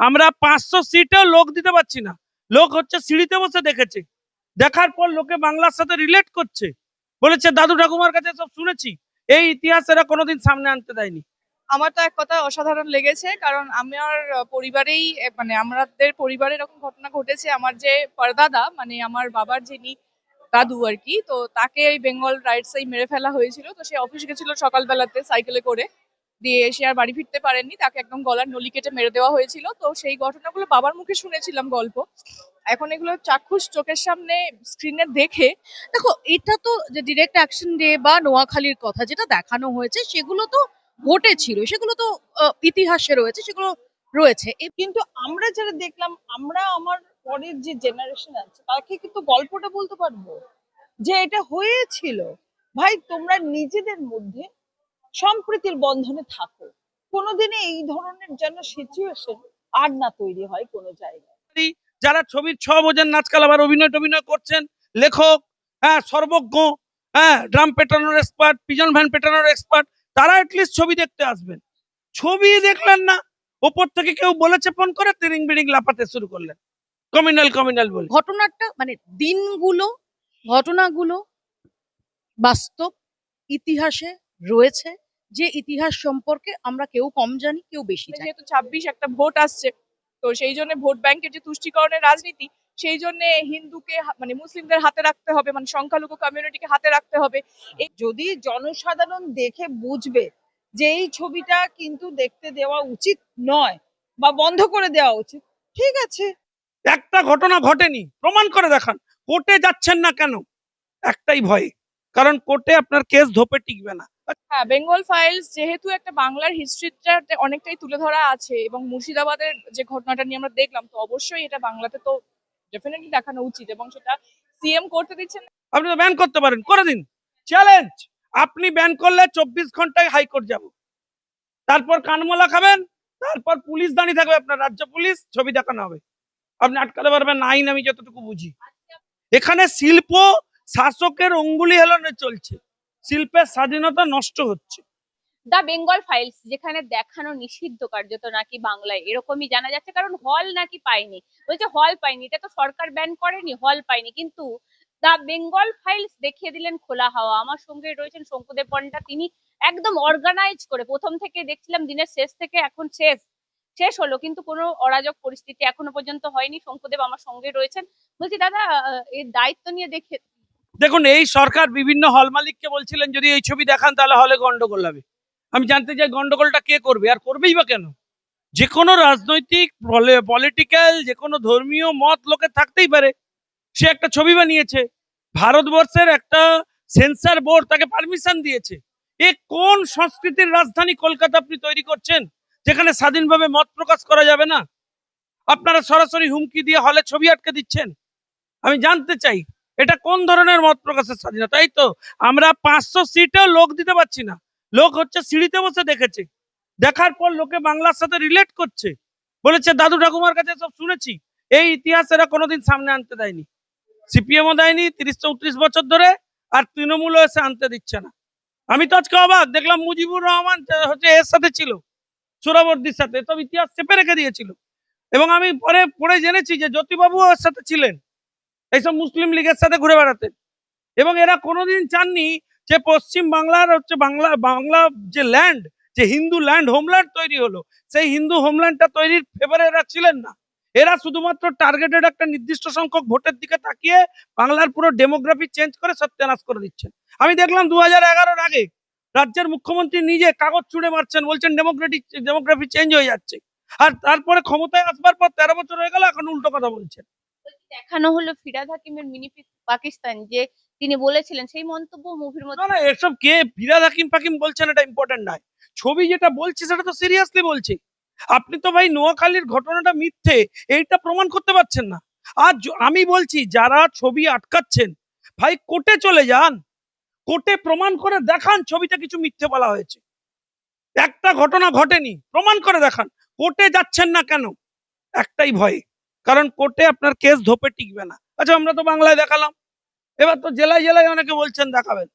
আমরা পাঁচশো সিটেও লোক দিতে পারছি না। লোক হচ্ছে সিঁড়িতে বসে দেখেছে। দেখার পর লোকে বাংলার সাথে রিলেট করছে। বলেছে, দাদু ঠাকুমার কাছে সব শুনেছি। এই ইতিহাস এরা কোনোদিন সামনে আনতে দেয়নি। আমার তো এক কথা অসাধারণ লেগেছে, কারণ আমার পরিবারেই মানে আমাদের পরিবারে এরকম ঘটনা ঘটেছে। আমার যে পরদাদা মানে আমার বাবার যিনি দাদু আর কি, তো তাকে এই বেঙ্গল রাইটসেই মেরে ফেলা হয়েছিল। তো সে অফিস গেছিল সকালবেলাতে সাইকেলে করে। দিয়ে সে আর বাড়ি ফিরতে পারেননি। তাকে একদম গলার নলি কেটে মেরে দেওয়া হয়েছিল। তো সেই ঘটনাগুলো বাবার মুখে শুনেছিলাম গল্প। এখন এগুলো চাক্ষুষ চোখের সামনে স্ক্রিনে দেখে, দেখো, এটা তো যে ডিরেক্ট অ্যাকশন ডে বা নোয়াখালীর কথা যেটা দেখানো হয়েছে, সেগুলো তো ঘটেছিল, সেগুলো তো ইতিহাসে রয়েছে, সেগুলো রয়েছে। কিন্তু আমরা যারা দেখলাম, আমরা আমার পরের যে জেনারেশন আছে, তাকে কিন্তু গল্পটা বলতে পারব যে এটা হয়েছিল। ভাই, তোমরা নিজেদের মধ্যে সম্প্রীতির বন্ধনে থাকো। কোনোদিনে এই ধরনের যেন সিচুয়েশন আর না তৈরি হয় কোনো জায়গায়। যারা ছবির ছ বোঝেন নাচকাল আবার অভিনয় টভিনয় করছেন লেখক হ্যাঁ সর্বজ্ঞ হ্যাঁ ড্রাম পেটানোর এক্সপার্ট পিজন ভ্যান পেটানোর এক্সপার্ট তারা অ্যাটলিস্ট ছবি দেখতে আসবেন। ছবি দেখলেন না ওপর থেকে কেউ বলেছে ফোন করে তিরিং বিড়িং লাফাতে শুরু করলেন। কমিনাল কমিনাল বলে। ঘটনাটা মানে দিনগুলো ঘটনাগুলো বাস্তব ইতিহাসে রয়েছে যে ইতিহাস সম্পর্কে আমরা কেউ কম জানি কেউ বেশি জানি। যেহেতু ছাব্বিশ একটা ভোট আসছে তো সেই জন্য ভোট ব্যাংকের যে তুষ্টিকরণের রাজনীতি সেই জন্য হিন্দুকে মানে মুসলিমদের হাতে রাখতে হবে মানে সংখ্যালঘু কমিউনিটিকে হাতে রাখতে হবে। যদি জনসাধারণ দেখে বুঝবে যে এই ছবিটা কিন্তু দেখতে দেওয়া উচিত নয় বা বন্ধ করে দেওয়া উচিত ঠিক আছে। একটা ঘটনা ঘটেনি প্রমাণ করে দেখান কোর্টে যাচ্ছেন না কেন? একটাই ভয় কারণ কোর্টে আপনার কেস ধোপে টিকবে না। হ্যাঁ বেঙ্গল ফাইলস যেহেতু একটা বাংলার হিস্ট্রিটা অনেকটাই তুলে ধরা আছে এবং মুর্শিদাবাদের যে ঘটনাটা নিয়ে আমরা দেখলাম, তো অবশ্যই এটা বাংলাতে তো ডেফিনেটলি দেখানো উচিত এবং সেটা সিএম করতে দিচ্ছেন। আপনি তো ব্যান করতে পারেন, করে দিন। চ্যালেঞ্জ আপনি ব্যান করলে চব্বিশ ঘন্টায় হাইকোর্ট যাব। তারপর কানমলা খাবেন, তারপর পুলিশ দাঁড়িয়ে থাকবে আপনার রাজ্য পুলিশ, ছবি দেখানো হবে। আপনি আটকাতে পারবেন আইন আমি যতটুকু বুঝি। এখানে শিল্প শাসকের অঙ্গুলি হেলনে চলছে। শিল্পের স্বাধীনতা নষ্ট হচ্ছে। দ্য বেঙ্গল ফাইলস যেখানে দেখানো নিষিদ্ধ কার্যত নাকি বাংলায়, এরকমই জানা যাচ্ছে, কারণ হল নাকি পাইনি বলছে হল পাইনি এটা তো সরকার ব্যান করেনি হল পাইনি কিন্তু দ্য বেঙ্গল ফাইলস দেখিয়ে দিলেন খোলা হাওয়া। আমার সঙ্গে রয়েছেন শঙ্কুদেব পন্ডা। তিনি একদম অর্গানাইজ করে, প্রথম থেকে দেখছিলাম, দিনের শেষ থেকে এখন শেষ। শেষ হলো, কিন্তু কোনো অরাজক পরিস্থিতি এখনও পর্যন্ত হয়নি। শঙ্কুদেব আমার সঙ্গে রয়েছেন। বলছি, দাদা এর দায়িত্ব নিয়ে দেখে দেখুন, এই সরকার বিভিন্ন হল মালিককে বলছিলেন, যদি এই ছবি দেখান, তাহলে হলে গন্ডগোল হবে। আমি জানতে চাই, গন্ডগোলটা কে করবে? আর করবেই বা কেন? যে কোনো রাজনৈতিক পলিটিক্যাল যে কোনো ধর্মীয় মত লোকের থাকতেই পারে। সে একটা ছবি বানিয়েছে। ভারতবর্ষের একটা সেন্সার বোর্ড তাকে পারমিশন দিয়েছে। এ কোন সংস্কৃতির রাজধানী কলকাতা আপনি তৈরি করছেন, যেখানে স্বাধীনভাবে মত প্রকাশ করা যাবে না? আপনারা সরাসরি হুমকি দিয়ে হলে ছবি আটকে দিচ্ছেন। আমি জানতে চাই এটা কোন ধরনের মত প্রকাশের স্বাধীনতা? তাই তো, আমরা পাঁচশো সিটেও লোক দিতে পারছি না। লোক হচ্ছে সিঁড়িতে বসে দেখেছে। দেখার পর লোকে বাংলার সাথে রিলেট করছে। বলেছে, দাদু ঠাকুমার কাছে সব শুনেছি। এই ইতিহাস এরা কোনোদিন সামনে আনতে দেয়নি। সিপিএমও দেয়নি, তিরিশ চৌত্রিশ বছর ধরে, আর তৃণমূলও এসে আনতে দিচ্ছে না। আমি তো আজকে অবাক, দেখলাম মুজিবুর রহমান হচ্ছে এর সাথে ছিল, সুরাবর্দির সাথে। সব ইতিহাস চেপে রেখে দিয়েছিল। এবং আমি পরে, পড়ে জেনেছি যে জ্যোতিবাবু এর সাথে ছিলেন। এইসব মুসলিম লীগের সাথে ঘুরে বেড়াতেন এবং এরা কোনোদিন চাননি যে পশ্চিম বাংলার হচ্ছে বাংলা বাংলা যে ল্যান্ড যে হিন্দু ল্যান্ড হোমল্যান্ড তৈরি হলো। সেই হিন্দু হোমল্যান্ডটা তৈরির ফেভারে এরা ছিলেন না। এরা শুধুমাত্র টার্গেটেড একটা নির্দিষ্ট সংখ্যক ভোটের দিকে তাকিয়ে বাংলার পুরো ডেমোগ্রাফি চেঞ্জ করে সত্যানাশ করে দিচ্ছেন। আমি দেখলাম দু হাজার আগে রাজ্যের মুখ্যমন্ত্রী নিজে কাগজ ছুঁড়ে মারছেন, বলছেন ডেমোক্রেটিক ডেমোগ্রাফি চেঞ্জ হয়ে যাচ্ছে। আর তারপরে ক্ষমতায় আসবার পর তেরো বছর হয়ে গেল, এখন উল্টো কথা বলছেন। দেখানো হলো ফিরাদ হাকিমের মিনি পাকিস্তান? যে তিনি বলেছিলেন, সেই মন্তব্য মুভির মধ্যে না এসব কে? ফিরাদ হাকিম ফাকিম বলছেন এটা ইম্পর্টেন্ট নয়। ছবি যেটা বলছে, সেটা তো সিরিয়াসলি বলছে। আপনি তো ভাই নোয়াখালীর ঘটনাটা মিথ্যে, এইটা প্রমাণ করতে পারছেন না। আর আমি বলছি, যারা ছবি আটকাচ্ছেন, ভাই কোর্টে চলে যান। কোর্টে প্রমাণ করে দেখান ছবিতে কিছু মিথ্যে বলা হয়েছে। একটা ঘটনা ঘটেনি, প্রমাণ করে দেখান। কোর্টে যাচ্ছেন না কেন? একটাই ভয়। কারণ কোর্টে আপনার কেস ধোপে টিকবে না। আচ্ছা আমরা তো বাংলায় দেখালাম। এবার তো জেলায় জেলায় অনেকে বলছেন দেখাবেন।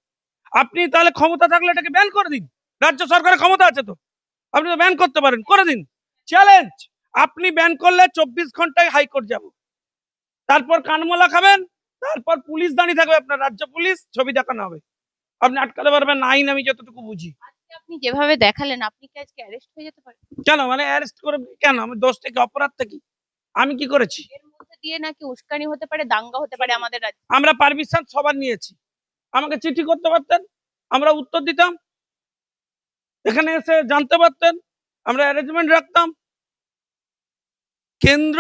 আপনি তাহলে ক্ষমতা থাকলে এটাকে ব্যান করে দিন। রাজ্য সরকারের ক্ষমতা আছে তো। আপনি তো ব্যান করতে পারেন করে দিন। চ্যালেঞ্জ আপনি ব্যান করলে চব্বিশ ঘন্টায় হাইকোর্ট যাব। তারপর কানমোলা খাবেন তারপর পুলিশ দাঁড়িয়ে থাকবে আপনার রাজ্য পুলিশ ছবি দেখানো হবে। আপনি আটকাতে পারবেন আইন আমি যতটুকু বুঝি। আপনি যেভাবে দেখালেন আপনি কি আজকে অ্যারেস্ট হয়ে যেতে পারেন? কেন? মানে অ্যারেস্ট করে কেন? আমি দোষটা কি অপরাধটা কি আমি কি করেছি? দিয়ে নাকি উস্কানি হতে পারে দাঙ্গা হতে পারে আমাদের আমরা পারমিশন সবার নিয়েছি। আমাকে চিঠি করতে পারতেন আমরা উত্তর দিতাম। এখানে এসে জানতে পারতেন আমরা অ্যারেঞ্জমেন্ট রাখতাম। কেন্দ্র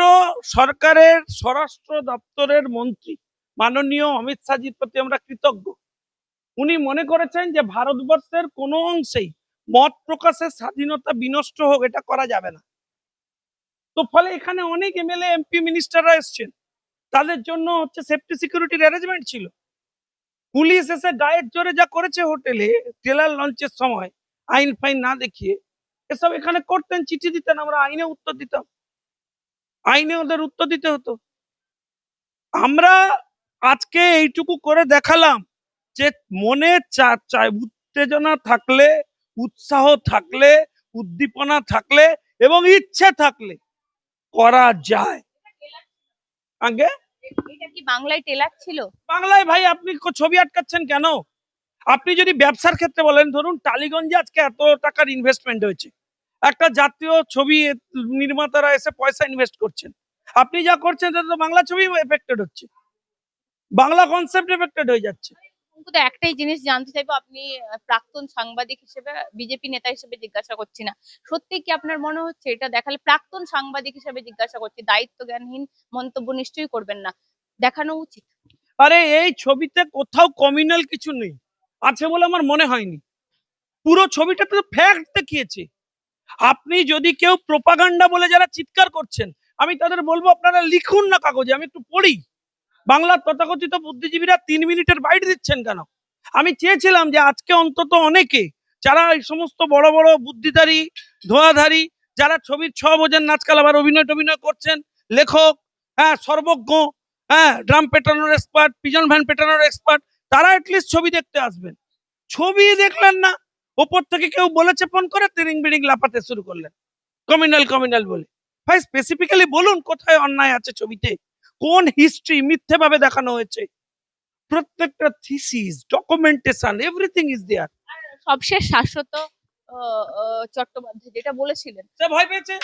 সরকারের স্বরাষ্ট্র দপ্তরের মন্ত্রী মাননীয় অমিত শাহজির প্রতি আমরা কৃতজ্ঞ। উনি মনে করেছেন যে ভারতবর্ষের কোনো অংশেই মত প্রকাশের স্বাধীনতা বিনষ্ট হোক এটা করা যাবে না। তো ফলে এখানে অনেক এমএলএ, এমপি মিনিস্টাররা এসছেন। তাদের জন্য হচ্ছে সেফটি সিকিউরিটির অ্যারেঞ্জমেন্ট ছিল। পুলিশ এসে গায়ের জোরে যা করেছে হোটেলে ট্রেলার লঞ্চের সময়, আইন ফাইন না দেখিয়ে, এসব এখানে করতেন, চিঠি দিতেন, আমরা আইনে উত্তর দিতাম। আইনে ওদের উত্তর দিতে হতো। আমরা আজকে এইটুকু করে দেখালাম যে মনে উত্তেজনা থাকলে, উৎসাহ থাকলে, উদ্দীপনা থাকলে এবং ইচ্ছে থাকলে করা যায়। আগে? এটা কি বাংলায় টেলার ছিল? বাংলায় ভাই আপনি ছবি আটকাচ্ছেন কেন? আপনি যদি ব্যবসার ক্ষেত্রে বলেন ধরুন টালিগঞ্জে আজকে এত টাকার ইনভেস্টমেন্ট হয়েছে। একটা জাতীয় ছবি নির্মাতারা এসে পয়সা ইনভেস্ট করছেন। আপনি যা করছেন তাতে তো বাংলা ছবি এফেক্টেড হচ্ছে। বাংলা কনসেপ্ট এফেক্টেড হয়ে যাচ্ছে। কিন্তু একটাই জিনিস জানতে চাইব, আপনি প্রাক্তন সাংবাদিক হিসেবে, বিজেপি নেতা হিসেবে জিজ্ঞাসা করছি না। সত্যি কি আপনার মনে হচ্ছে এটা দেখালে, প্রাক্তন সাংবাদিক হিসেবে জিজ্ঞাসা করছি দায়িত্ব জ্ঞানহীন মন্তব্য নিশ্চয়ই করবেন না। দেখানো উচিত। আরে, এই ছবিতে কোথাও কমিউনাল কিছু নেই। আছে বলে আমার মনে হয়নি। পুরো ছবিটা তো ফ্যাক্ট দেখিয়েছে। আপনি যদি কেউ প্রোপাগান্ডা বলে যারা চিৎকার করছেন, আমি তাদের বলব আপনারা লিখুন না কাগজে, আমি একটু পড়ি। বাংলার তথাকথিত বুদ্ধিজীবীরা তিন মিনিটের বাইট দিচ্ছেন কেন? আমি চেয়েছিলাম যে আজকে অন্তত অনেকে, যারা এই সমস্ত বড় বড় বুদ্ধিধারী, ধোঁয়াধারী, যারা ছবির ছ বোঝেন নাচকাল আবার অভিনয় টভিনয় করছেন, লেখক হ্যাঁ সর্বজ্ঞ হ্যাঁ ড্রাম পেটানোর এক্সপার্ট পিজন ভ্যান পেটানোর এক্সপার্ট তারা অ্যাটলিস্ট ছবি দেখতে আসবেন। ছবি দেখলেন না, ওপর থেকে কেউ বলেছে ফোন করে, তিরিং বিড়িং লাপাতে শুরু করলেন। কমিউনাল কমিউনাল বলে। ভাই স্পেসিফিক্যালি বলুন কোথায় অন্যায় আছে ছবিতে? কোন হিস্ট্রি মিথ্যে ভাবে দেখানো হয়েছে? প্রত্যেকটা thesis documentation everything is there সবশেষ শাশ্বত চট্টোপাধ্যায় যেটা বলেছিলেন। সে ভয় পেয়েছে?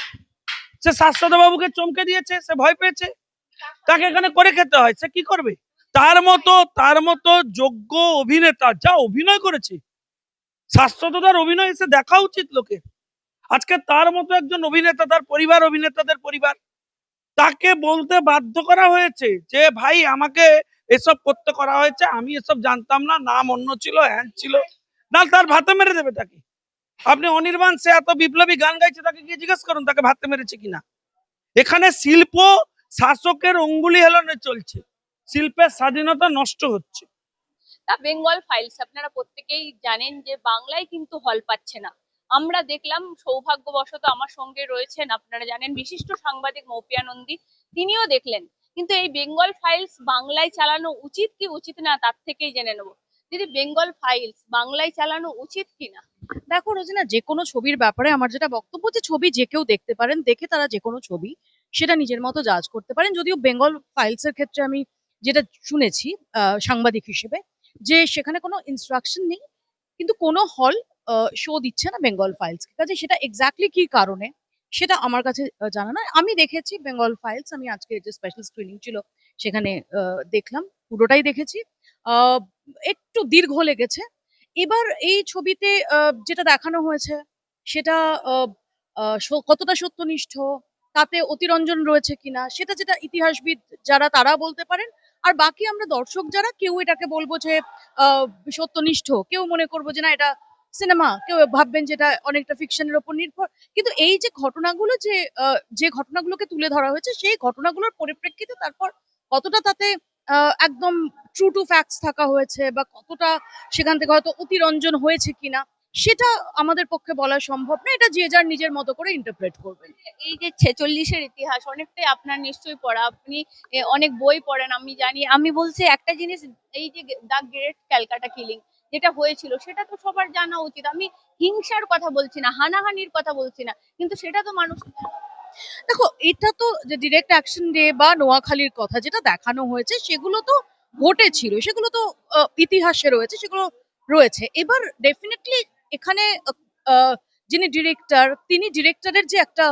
সে শাশ্বত বাবুকে চমকে দিয়েছে? সে ভয় পেয়েছে? তাকে এখানে করে খেতে হয় সে কি করবে? তার মতো তার মতো যোগ্য অভিনেতা যা অভিনয় করেছে শাশ্বততার অভিনয় এসে দেখা উচিত লোকে আজকে তার মতো একজন অভিনেতা তার পরিবার অভিনেতাদের পরিবার তাকে বলতে বাধ্য করা হয়েছে যে, ভাই, আমাকে এসব করতে করা হয়েছে। আমি এসব জানতাম না। নাম অন্য ছিল হ্যান ছিল। না, তার ভাতে মেরে দেবে তাকে। আপনি অনির্বাণ, সে এত বিপ্লবী গান গাইছে, তাকে গিয়ে জিজ্ঞেস করুন, তাকে ভাতে মেরেছে কিনা? এখানে শিল্প শাসকের অঙ্গুলি হেলনে চলছে। শিল্পের স্বাধীনতা নষ্ট হচ্ছে। বেঙ্গল ফাইলস, আপনারা প্রত্যেকেই জানেন যে, বাংলায় কিন্তু হল পাচ্ছে না। আমরা দেখলাম সৌভাগ্যবশত আমার সঙ্গে রয়েছেন আপনারা জানেন বিশিষ্ট সাংবাদিক মৌপিয়া নন্দী তিনিও দেখলেন। কিন্তু এই বেঙ্গল ফাইলস বাংলায় চালানো উচিত কি উচিত না তার থেকেই জেনে নেব। দিদি, বেঙ্গল ফাইলস বাংলায় চালানো উচিত কি না? দেখো রোজিনা, যে কোনো ছবির ব্যাপারে আমার যেটা বক্তব্য যে ছবি যে কেউ দেখতে পারেন, দেখে তারা যে কোনো ছবি সেটা নিজের মতো জাজ করতে পারেন। যদিও বেঙ্গল ফাইলস এর ক্ষেত্রে আমি যেটা শুনেছি সাংবাদিক হিসেবে, যে সেখানে কোনো ইনস্ট্রাকশন নেই, কিন্তু কোনো হল শো দিচ্ছে না বেঙ্গল ফাইলস কাজে সেটা এক্স্যাক্টলি কি কারণে, সেটা আমার কাছে জানা নয়। আমি দেখেছি বেঙ্গল ফাইলস আমি আজকে যে স্পেশাল স্ক্রিনিং ছিল সেখানে দেখলাম, পুরোটাই দেখেছি। একটু দীর্ঘ লেগেছে। এবার এই ছবিতে যেটা দেখানো হয়েছে, সেটা কতটা সত্যনিষ্ঠ, তাতে অতিরঞ্জন রয়েছে কিনা, সেটা যেটা ইতিহাসবিদ যারা তারা বলতে পারেন, আর বাকি আমরা দর্শক যারা, কেউ এটাকে বলব যে সত্যনিষ্ঠ, কেউ মনে করব যে না, এটা সিনেমা কেউ ভাববেন যেটা অনেকটা ফিকশনের উপর নির্ভর। কিন্তু এই যে ঘটনাগুলো যে যে ঘটনাগুলোকে তুলে ধরা হয়েছে, সেই ঘটনাগুলোর পরিপ্রেক্ষিতে তারপর কতটা তাতে একদম ট্রু টু ফ্যাক্টস থাকা হয়েছে বা কতটা সেখান থেকে হয়তো অতিরঞ্জন হয়েছে কিনা, সেটা আমাদের পক্ষে বলা সম্ভব না। এটা যে যার নিজের মতো করে ইন্টারপ্রেট করবেন। এই যে ছেচল্লিশের ইতিহাস, অনেকটাই আপনার নিশ্চয়ই পড়া। আপনি অনেক বই পড়েন, আমি জানি। আমি বলছি একটা জিনিস, এই যে দ্য গ্রেট ক্যালকাটা কিলিং যেটা হয়েছিল সেটা তো সবার জানা উচিত। আমি হিংসার কথা বলছি না, হানাহানির কথা বলছি না, কিন্তু সেটা তো মানুষ দেখো, এটা তো যে ডিরেক্ট অ্যাকশন ডে বা নোয়াখালীর কথা যেটা দেখানো হয়েছে, সেগুলো তো ঘটেছিল, সেগুলো তো ইতিহাসে রয়েছে, সেগুলো রয়েছে। এবার ডেফিনেটলি এখানে যিনি ডিরেক্টর তিনি ডিরেক্টরের যে একটা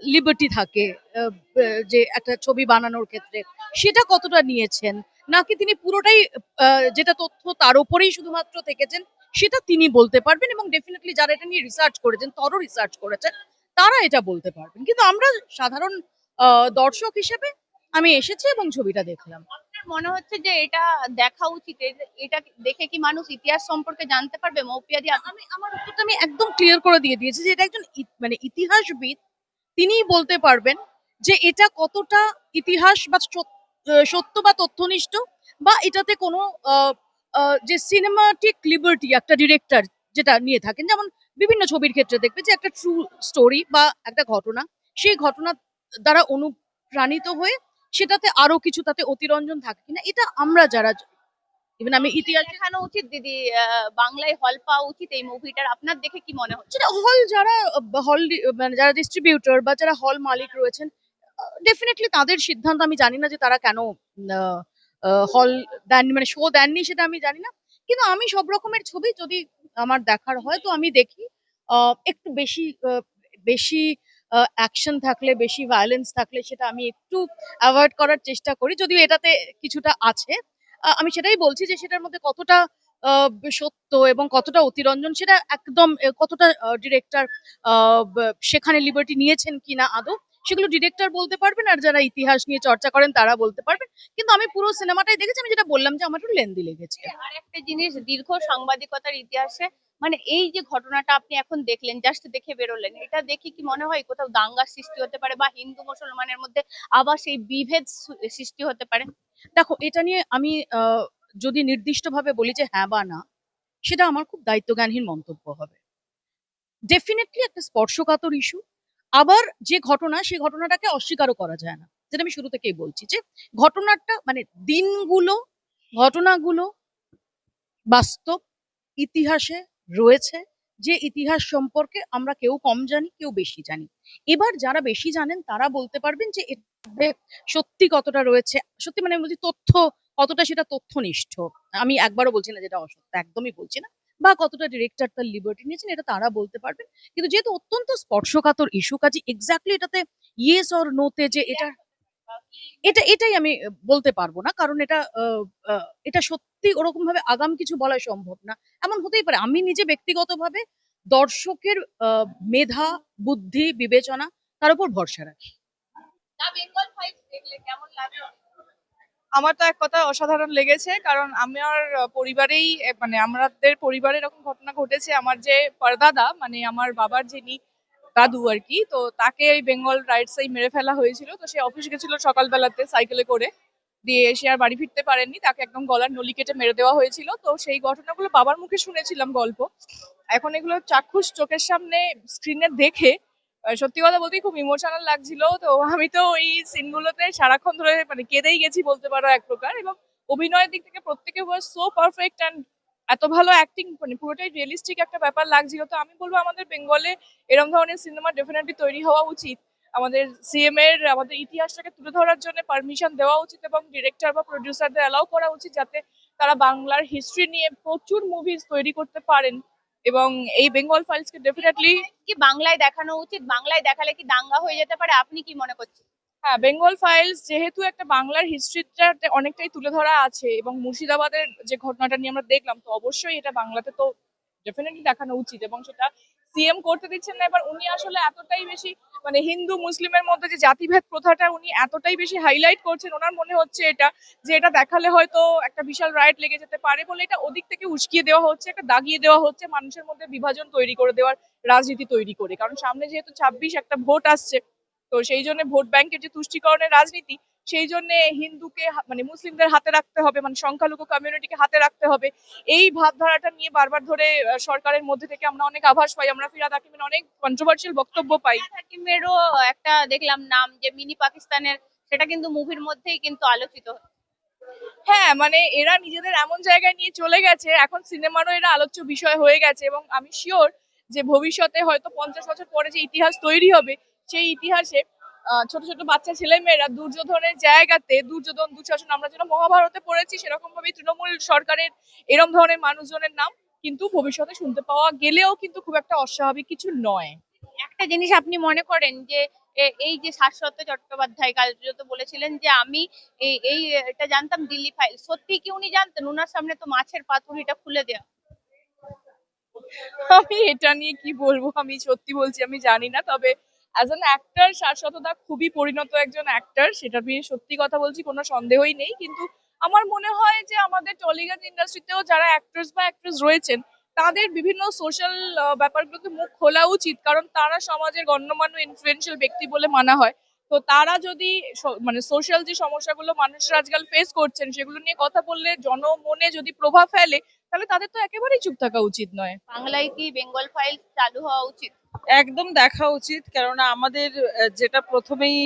লিবার্টি থাকে যে একটা ছবি বানানোর ক্ষেত্রে, সেটা কতটা নিয়েছেন? নাকি তিনি পুরোটাই যেটা তথ্য তার উপরেই শুধুমাত্র থেকেছেন সেটা তিনি বলতে পারবেন এবং ডেফিনেটলি যারা এটা নিয়ে রিসার্চ করেছেন তর রিসার্চ করেছেন তারা এটা বলতে পারবেন। কিন্তু আমরা সাধারণ দর্শক হিসেবে আমি এসেছি এবং ছবিটা দেখলাম। মনে হচ্ছে যে এটা দেখা উচিত? এটা দেখে কি মানুষ ইতিহাস সম্পর্কে জানতে পারবে? মৌপিয়াদি আমি আমার উত্তরটা আমি একদম ক্লিয়ার করে দিয়ে দিয়েছি যে এটা একজন মানে ইতিহাসবিদ তিনিই বলতে পারবেন যে এটা কতটা ইতিহাস বা সত্য বা তথ্যনিষ্ঠ বা এটাতে কোনো যে সিনেমাটিক লিবার্টি একটা ডিরেক্টর যেটা নিয়ে থাকেন যেমন বিভিন্ন ছবির ক্ষেত্রে দেখবে যে একটা ট্রু স্টোরি বা একটা ঘটনা সেই ঘটনা দ্বারা অনুপ্রাণিত হয়ে সেটাতে আরও কিছু তাতে অতিরঞ্জন থাকে কিনা এটা আমরা যারা ইভেন আমি ইতিহাস দেখানো উচিত দিদি বাংলায় হল পাওয়া উচিত এই মুভিটার আপনার দেখে কি মনে হচ্ছে? সেটা হল যারা হল মানে যারা ডিস্ট্রিবিউটর বা যারা হল মালিক রয়েছেন ডেফিনেটলি তাদের সিদ্ধান্ত আমি জানি না যে তারা কেন হল দেন মানে শো দেননি সেটা আমি জানি না। কিন্তু আমি সব রকমের ছবি যদি আমার দেখার হয় তো আমি দেখি একটু বেশি বেশি অ্যাকশন থাকলে, বেশি ভায়োলেন্স থাকলে সেটা আমি একটু অ্যাভয়েড করার চেষ্টা করি। যদিও এটাতে কিছুটা আছে আমি সেটাই বলছি যে সেটার মধ্যে কতটা সত্য এবং কতটা অতিরঞ্জন সেটা একদম কতটা ডিরেক্টর সেখানে লিবার্টি নিয়েছেন কিনা আদৌ সেগুলো ডিরেক্টর বলতে পারবেন আর যারা ইতিহাস নিয়ে চর্চা করেন তারা বলতে পারবেন। কিন্তু আমি পুরো সিনেমাটাই দেখেছি আমি যেটা বললাম যে আমার একটু লেন্দি লেগেছে। আর একটা জিনিস দীর্ঘ সাংবাদিকতার ইতিহাসে মানে এই যে ঘটনাটা আপনি এখন দেখলেন জাস্ট দেখে বেরোলেন এটা দেখে কি মনে হয় কোথাও দাঙ্গার সৃষ্টি হতে পারে বা হিন্দু মুসলমানের মধ্যে আবার সেই বিভেদ সৃষ্টি হতে পারে? দেখো এটা নিয়ে আমি আহ, যদি নির্দিষ্টভাবে বলি যে হ্যাঁ বা না সেটা আমার খুব দায়িত্বজ্ঞানহীন মন্তব্য হবে। ডেফিনেটলি একটা স্পর্শকাতর ইস্যু আবার যে ঘটনা সেই ঘটনাটাকে অস্বীকারও করা যায় না। যেটা আমি শুরু থেকেই বলছি যে, ঘটনাটা মানে দিনগুলো, ঘটনাগুলো বাস্তব, ইতিহাসে রয়েছে, যে ইতিহাস সম্পর্কে আমরা কেউ কম জানি, কেউ বেশি জানি। এবার যারা বেশি জানেন, তারা বলতে পারবেন যে সত্যি কতটা রয়েছে, সত্যি মানে বলছি তথ্য, কতটা সেটা তথ্যনিষ্ঠ। আমি একবারও বলছি না যেটা অসত্য, একদমই বলছি না। বা কতটা ডিরেক্টর তার লিবার্টি নিয়েছেন এটা তারা বলতে পারবেন। কিন্তু যেহেতু অত্যন্ত স্পর্শকাতর ইস্যু কাজে এক্স্যাক্টলি এটাতে ইয়েস অর নোতে যে এটা এটা, এটাই আমি বলতে পারব না। কারণ এটা এটা সত্যি ওরকম ভাবে আগাম কিছু বলা সম্ভব না। এমন হতেই পারে, আমি নিজে ব্যক্তিগতভাবে দর্শকের মেধা, বুদ্ধি, বিবেচনা তার উপর ভরসা রাখি। বেঙ্গল ফাইলস দেখলে কেমন লাগল আমার তো এক কথা অসাধারণ লেগেছে, কারণ আমার পরিবারেই মানে আমাদের পরিবারে এরকম ঘটনা ঘটেছে। আমার যে পরদাদা মানে আমার বাবার যিনি দাদু আর কি, তো তাকে এই বেঙ্গল রাইটসেই মেরে ফেলা হয়েছিল। তো সে অফিস গেছিল সকালবেলাতে সাইকেলে করে। দিয়ে সে আর বাড়ি ফিরতে পারেননি। তাকে একদম গলার নলি কেটে মেরে দেওয়া হয়েছিল। তো সেই ঘটনাগুলো বাবার মুখে শুনেছিলাম গল্প। এখন এগুলো চাক্ষুষ চোখের সামনে স্ক্রিনে দেখে সত্যি কথা বলতে খুব ইমোশনাল লাগছিল। তো আমি তো ওই সিনগুলোতে সারাক্ষণ ধরে মানে কেঁদেই গেছি বলতে পারো এক প্রকার। এবং অভিনয়ের দিক থেকে প্রত্যেকে সো পারফেক্ট অ্যান্ড এত ভালো অ্যাক্টিং মানে পুরোটাই রিয়েলিস্টিক একটা ব্যাপার লাগছিল। তো আমি বলব আমাদের বেঙ্গলে এরকম ধরনের সিনেমা ডেফিনেটলি তৈরি হওয়া উচিত। আমাদের সিএম এর, আমাদের ইতিহাসটাকে তুলে ধরার জন্য পারমিশন দেওয়া উচিত এবং ডিরেক্টর বা প্রডিউসারদের অ্যালাউ করা উচিত যাতে তারা বাংলার হিস্ট্রি নিয়ে প্রচুর মুভিজ তৈরি করতে পারেন। এবং এই বেঙ্গল ফাইলসকে ডেফিনেটলি কি বাংলায় দেখানো উচিত? বাংলায় দেখালে কি দাঙ্গা হয়ে যেতে পারে? আপনি কি মনে করছেন? হ্যাঁ বেঙ্গল ফাইলস যেহেতু একটা বাংলার হিস্ট্রিটা অনেকটাই তুলে ধরা আছে এবং মুর্শিদাবাদের যে ঘটনাটা নিয়ে আমরা দেখলাম তো অবশ্যই এটা বাংলাতে তো ডেফিনেটলি দেখানো উচিত এবং সেটা সিএম করতে দিচ্ছেন না, এবার উনি আসলে এতটাই বেশি মানে হিন্দু মুসলিমের মধ্যে যে জাতিভেদ প্রথাটা উনি এতটাই বেশি হাইলাইট করছেন, ওনার মনে হচ্ছে এটা, যে এটা দেখালে হয়তো একটা বিশাল রাইট লেগে যেতে পারে বলে এটা ওদিক থেকে উস্কিয়ে দেওয়া হচ্ছে, একটা দাগিয়ে দেওয়া হচ্ছে মানুষের মধ্যে বিভাজন তৈরি করে দেওয়ার রাজনীতি তৈরি করে। কারণ সামনে যেহেতু ছাব্বিশ একটা ভোট আসছে, তো সেই জন্য ভোট ব্যাংকের যে তুষ্টিকরণের রাজনীতি সেই জন্য হিন্দুকে মানে মুসলিমদের হাতে রাখতে হবে মানে সংখ্যালঘু কমিউনিটিকে হাতে রাখতে হবে। এই ভাবধারাটা নিয়ে বারবার ধরে সরকারের মধ্যে থেকে আমরা অনেক আভাস পাই আমরা ফিরাদ হাকিমের অনেক কন্ট্রোভার্সিয়াল বক্তব্য পাই। হাকিমেরও একটা দেখলাম নাম যে মিনি পাকিস্তানের সেটা কিন্তু মুভির মধ্যেই কিন্তু আলোচিত হ্যাঁ মানে এরা নিজেদের এমন জায়গায় নিয়ে চলে গেছে এখন সিনেমারও এরা আলোচ্য বিষয় হয়ে গেছে এবং আমি শিওর যে ভবিষ্যতে হয়তো পঞ্চাশ বছর পরে যে ইতিহাস তৈরি হবে সেই ইতিহাসে ছোট ছোট বাচ্চা ছেলে মেয়েরা দুর্যোধনের জায়গাতে দুর্যোধন দুঃশাসন আমরা যেন মহাভারতে পড়েছি সেরকম ভাবে তৃণমূল সরকারের এরম ধরনের মানুষজনের নাম কিন্তু ভবিষ্যতে শুনতে পাওয়া গেলেও কিন্তু খুব একটা অস্বাভাবিক কিছু নয়। একটা জিনিস আপনি মনে করেন যে এই যে শাশ্বত চট্টোপাধ্যায় কাল তো বলেছিলেন যে আমি এই এটা জানতাম দিল্লি ফাইল। সত্যি কি উনি জানতেন? ওনার সামনে তো মাছের পাতুরিটা খুলে দেয়া। আমি এটা নিয়ে কি বলব? আমি সত্যি বলছি আমি জানি না তবে অ্যাজ অ্যান অ্যাক্টর শাশ্বতদা খুবই পরিণত একজন অ্যাক্টর সেটা নিয়ে সত্যি কথা বলছি, কোনো সন্দেহই নেই। কিন্তু আমার মনে হয় যে আমাদের টলিগঞ্জ ইন্ডাস্ট্রিতেও যারা অ্যাক্টরস বা অ্যাক্ট্রেস রয়েছেন, তাদের বিভিন্ন সোশ্যাল ব্যাপারগুলোতে মুখ খোলা উচিত। কারণ তারা সমাজের গণ্যমান্য ইনফ্লুয়েন্সিয়াল ব্যক্তি বলে মানা হয়। তো তারা যদি মানে সোশ্যাল যে সমস্যাগুলো মানুষরা আজকাল ফেস করছেন, সেগুলো নিয়ে কথা বললে, জনমনে যদি প্রভাব ফেলে, তাহলে তাদের তো একেবারেই চুপ থাকা উচিত নয়। বাংলায় কি বেঙ্গল ফাইল চালু হওয়া উচিত? একদম দেখা উচিত, কেননা আমাদের যেটা প্রথমেই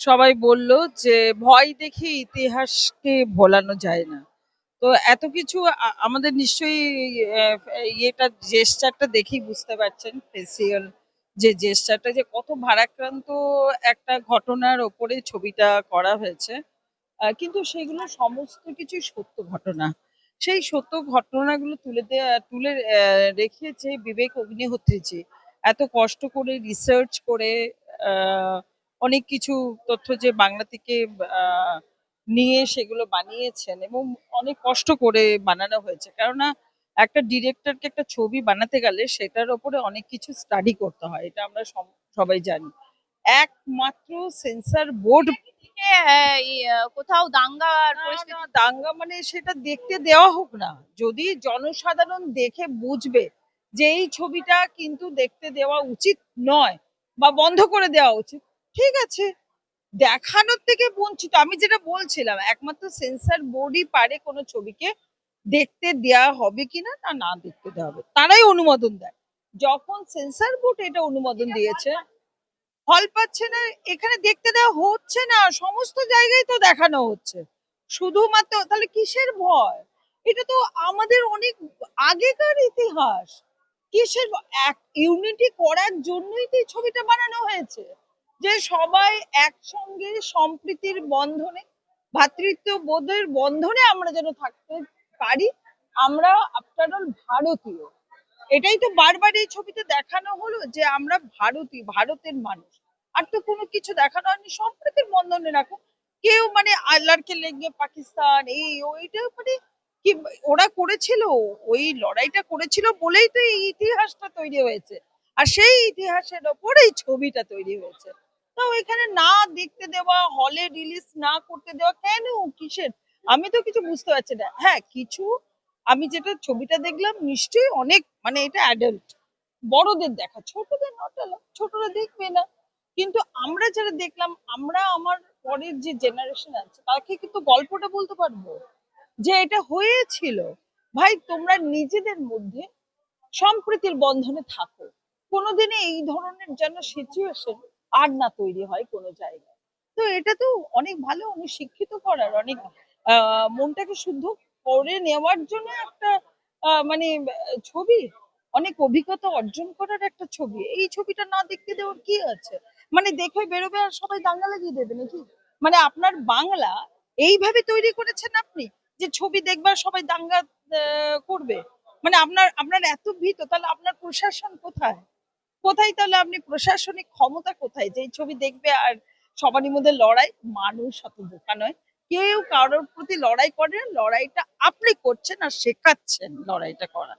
সবাই বলল যে ভয় দেখে ইতিহাসকে ভোলানো যায় না। তো এত কিছু আমাদের নিশ্চয়ই ইয়েটা জেস্টারটা দেখেই বুঝতে পারছেন ফেসিয়াল যে জেস্টারটা যে কত ভারাক্রান্ত একটা ঘটনার ওপরে ছবিটা করা হয়েছে। কিন্তু সেগুলো সমস্ত কিছু সত্য ঘটনা। সেই সত্য ঘটনাগুলো তুলে দেয়া, তুলে রেখেছে বিবেক অগ্নিহোত্রীজি। এত কষ্ট করে রিসার্চ করে অনেক কিছু তথ্য যে বাংলা থেকে নিয়ে সেগুলো বানিয়েছেন এবং অনেক কষ্ট করে বানানো হয়েছে। কেননা একটা ডিরেক্টরকে একটা ছবি বানাতে গেলে সেটার ওপরে অনেক কিছু স্টাডি করতে হয় এটা আমরা সবাই জানি। একমাত্র সেন্সর বোর্ড কোথাও দাঙ্গা দাঙ্গা মানে সেটা দেখতে দেওয়া হোক না। যদি জনসাধারণ দেখে বুঝবে যে এই ছবিটা কিন্তু দেখতে দেওয়া উচিত নয় বা বন্ধ করে দেওয়া উচিত। ঠিক আছে দেখানোর থেকে বঞ্চিত। আমি যেটা বলছিলাম একমাত্র সেন্সর বোর্ডই পারে কোনো ছবিকে দেখতে দেওয়া হবে কিনা না না দেখতে দেওয়া হবে। তারাই অনুমোদন দেয়। যখন সেন্সার বোর্ড এটা অনুমোদন দিয়েছে হল পাচ্ছে না এখানে দেখতে দেওয়া হচ্ছে না সমস্ত জায়গায় তো দেখানো হচ্ছে। শুধুমাত্র তাহলে কিসের ভয়? এটা তো আমাদের অনেক আগেকার ইতিহাস। কিসের এক ইউনিটি করার জন্যই তো এই ছবিটা বানানো হয়েছে। যে সবাই একসঙ্গে সম্প্রীতির বন্ধনে ভ্রাতৃত্ব বোধের বন্ধনে আমরা যেন থাকতে পারি, আমরা আফটার অল ভারতীয়। এটাই তো বারবার এই ছবিতে দেখানো হলো যে আমরা ভারতীয় ভারতের মানুষ। আর তো কোনো কিছু দেখানো হয়নি, সম্প্রীতির বন্ধনে রাখো। কেউ মানে আল্লাহকে লেগে পাকিস্তান, এই ওইটা মানে কি ওরা করেছিল? ওই লড়াইটা করেছিল বলেই তো এই ইতিহাসটা তৈরি হয়েছে। আর সেই ইতিহাসের ওপর এই ছবিটা তৈরি হয়েছে। তো এখানে না দেখতে দেওয়া, হলে রিলিজ না করতে দেওয়া কেন? কিসের? আমি তো কিছু বুঝতে পারছি না। হ্যাঁ কিছু আমি যেটা ছবিটা দেখলাম নিশ্চয়ই অনেক মানে এটা অ্যাডাল্ট বড়দের দেখা, ছোটদের নট ছোটরা দেখবে না। কিন্তু আমরা যারা দেখলাম, আমরা আমার পরের যে জেনারেশন আছে, তাকে কিন্তু গল্পটা বলতে পারব। যে এটা হয়েছিল। ভাই, তোমরা নিজেদের মধ্যে সম্প্রীতির বন্ধনে থাকো। কোনোদিনই এই ধরনের যেন সিচুয়েশন আর না তৈরি হয় কোনো জায়গায়। তো এটা তো অনেক ভালো, অনেক শিক্ষিত করার, অনেক মনটাকে শুদ্ধ করে নেওয়ার জন্য একটা মানে ছবি, অনেক অভিজ্ঞতা অর্জন করার একটা ছবি। এই ছবিটা না দেখতে দেওয়ার কি আছে? মানে দেখে বেরোবে আর সবাই দাঙ্গা লাগিয়ে দেবে নাকি? মানে আপনার বাংলা এইভাবে তৈরি করেছেন আপনি? যে ছবি দেখবার সবাই দাঙ্গা করবে। মানে আপনার আপনার এত ভীত, তাহলে আপনার প্রশাসন কোথায়? কোথায় তাহলে আপনি প্রশাসনিক ক্ষমতা কোথায়? যে ছবি দেখবে আর সবারই মধ্যে লড়াই, মানুষ অত বোকা নয়। কেউ কারোর প্রতি লড়াই করে লড়াইটা আপনি করছেন আর শেখাচ্ছেন লড়াইটা করা।